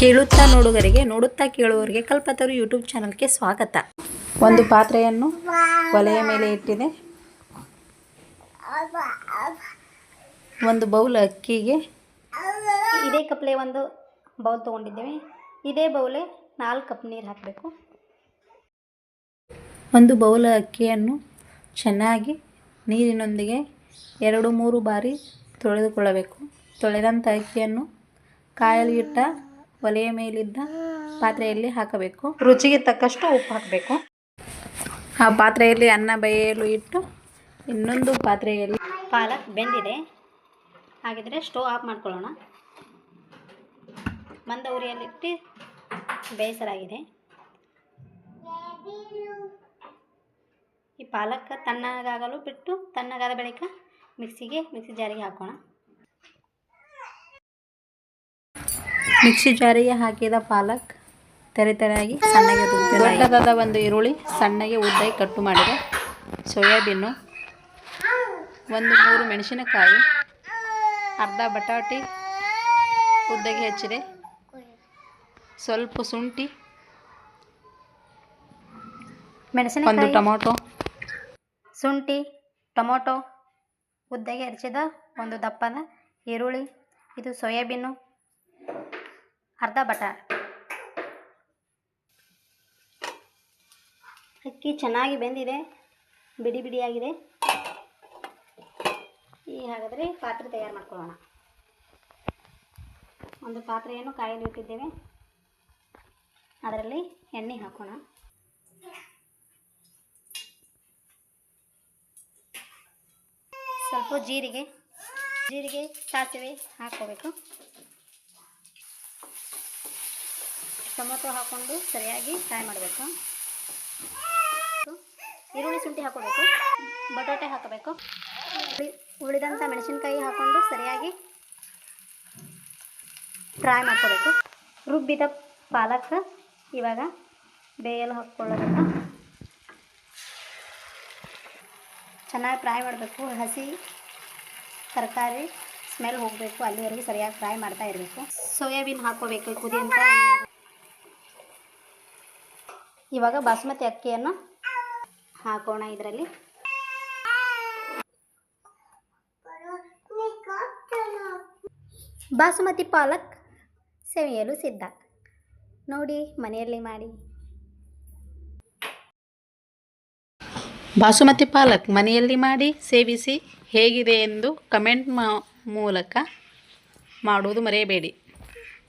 ಕೇಳುತ್ತಾ ನೋಡುಗರಿಗೆ, ನೋಡುತ್ತಾ ಕೇಳುವವರಿಗೆ ಕಲ್ಪತರು ಯೂಟ್ಯೂಬ್ ಚಾನಲ್ಗೆ ಸ್ವಾಗತ. ಒಂದು ಪಾತ್ರೆಯನ್ನು ಒಲೆಯ ಮೇಲೆ ಇಟ್ಟಿದೆ. ಒಂದು ಬೌಲ್ ಅಕ್ಕಿಗೆ. ಇದೇ ಕಪ್ಲೆ ಒಂದು ಬೌಲ್ ತೊಗೊಂಡಿದ್ದೇವೆ. ಇದೇ ಬೌಲೆ ನಾಲ್ಕು ಕಪ್ ನೀರು ಹಾಕಬೇಕು. ಒಂದು ಬೌಲ್ ಅಕ್ಕಿಯನ್ನು ಚೆನ್ನಾಗಿ ನೀರಿನೊಂದಿಗೆ ಎರಡು ಮೂರು ಬಾರಿ ತೊಳೆದುಕೊಳ್ಳಬೇಕು. ತೊಳೆದಂಥ ಅಕ್ಕಿಯನ್ನು ಕಾಯಲು ಇಟ್ಟ ಒಲೆಯ ಮೇಲಿದ್ದ ಪಾತ್ರೆಯಲ್ಲಿ ಹಾಕಬೇಕು. ರುಚಿಗೆ ತಕ್ಕಷ್ಟು ಉಪ್ಪು ಹಾಕಬೇಕು. ಆ ಪಾತ್ರೆಯಲ್ಲಿ ಅನ್ನ ಬೇಯಲು ಇಟ್ಟು ಇನ್ನೊಂದು ಪಾತ್ರೆಯಲ್ಲಿ ಪಾಲಕ್ ಬೆಂದಿದೆ. ಹಾಗಿದ್ರೆ ಸ್ಟೋವ್ ಆಫ್ ಮಾಡ್ಕೊಳ್ಳೋಣ. ಮಂದ ಉರಿಯಲ್ಲಿಟ್ಟು ಬೇಯಿಸಲಾಗಿದೆ. ಈ ಪಾಲಕ್ ತಣ್ಣಗಾಗಲು ಬಿಟ್ಟು ತಣ್ಣಗಾದ ಬಳಿಕ ಮಿಕ್ಸಿಗೆ ಮಿಕ್ಸಿ ಜಾರಿಗೆ ಹಾಕೋಣ. ಮಿಕ್ಸಿ ಜಾರಿಗೆ ಹಾಕಿದ ಪಾಲಕ್ ತೆರೆ ತೆರೆಯಾಗಿ ಸಣ್ಣಗೆ ದೊಡ್ಡದಾದ ಒಂದು ಈರುಳ್ಳಿ ಸಣ್ಣಗೆ ಉದ್ದಾಗಿ ಕಟ್ಟು ಮಾಡಿದೆ. ಸೋಯಾಬೀನು ಒಂದು ಮೂರು ಮೆಣಸಿನಕಾಯಿ ಅರ್ಧ ಬಟಾಟಿ ಉದ್ದಗೆ ಹೆಚ್ಚಿದೆ. ಸ್ವಲ್ಪ ಶುಂಠಿ ಒಂದು ಟೊಮೊಟೊ. ಶುಂಠಿ ಟೊಮೊಟೊ ಉದ್ದಗೆ ಹೆಚ್ಚಿದ ಒಂದು ದಪ್ಪನ ಈರುಳ್ಳಿ ಇದು ಸೋಯಾಬೀನು ಅರ್ಧ ಬಟಾರ್ ಅಕ್ಕಿ ಚೆನ್ನಾಗಿ ಬೆಂದಿದೆ. ಬಿಡಿ ಬಿಡಿಯಾಗಿದೆ. ಈ ಹಾಗಾದರೆ ಪಾತ್ರೆ ತಯಾರು ಮಾಡ್ಕೊಳ್ಳೋಣ. ಒಂದು ಪಾತ್ರೆಯನ್ನು ಕಾಯಲು ಇಟ್ಟಿದ್ದೇವೆ. ಅದರಲ್ಲಿ ಎಣ್ಣೆ ಹಾಕೋಣ. ಸ್ವಲ್ಪ ಜೀರಿಗೆ ಜೀರಿಗೆ ಸಾಸಿವೆ ಹಾಕ್ಕೋಬೇಕು. ಟೊಮೊಟೊ ಹಾಕ್ಕೊಂಡು ಸರಿಯಾಗಿ ಫ್ರೈ ಮಾಡಬೇಕು. ಈರುಳ್ಳಿ ಶುಂಠಿ ಹಾಕೋಬೇಕು. ಬಟಾಟೆ ಹಾಕಬೇಕು. ಉಳಿ ಉಳಿದಂಥ ಮೆಣಸಿನ್ಕಾಯಿ ಹಾಕ್ಕೊಂಡು ಸರಿಯಾಗಿ ಫ್ರೈ ಮಾಡ್ಕೋಬೇಕು. ರುಬ್ಬಿದ ಪಾಲಕ್ ಇವಾಗ ಬೇಯಲು ಹಾಕ್ಕೊಳ್ಳೋದನ್ನು ಚೆನ್ನಾಗಿ ಫ್ರೈ ಮಾಡಬೇಕು. ಹಸಿ ತರಕಾರಿ ಸ್ಮೆಲ್ ಹೋಗಬೇಕು. ಅಲ್ಲಿವರೆಗೂ ಸರಿಯಾಗಿ ಫ್ರೈ ಮಾಡ್ತಾ ಇರಬೇಕು. ಸೋಯಾಬೀನ್ ಹಾಕ್ಕೋಬೇಕು ಕುದಿಯಂತ ಇವಾಗ ಬಾಸುಮತಿ ಅಕ್ಕಿಯನ್ನು ಹಾಕೋಣ ಇದರಲ್ಲಿ. ಬಾಸುಮತಿ ಪಾಲಕ್ ಸವಿಯಲು ಸಿದ್ಧ. ನೋಡಿ, ಮನೆಯಲ್ಲಿ ಮಾಡಿ. ಬಾಸುಮತಿ ಪಾಲಕ್ ಮನೆಯಲ್ಲಿ ಮಾಡಿ ಸೇವಿಸಿ ಹೇಗಿದೆ ಎಂದು ಕಮೆಂಟ್ ಮೂಲಕ ಮಾಡುವುದು ಮರೆಯಬೇಡಿ.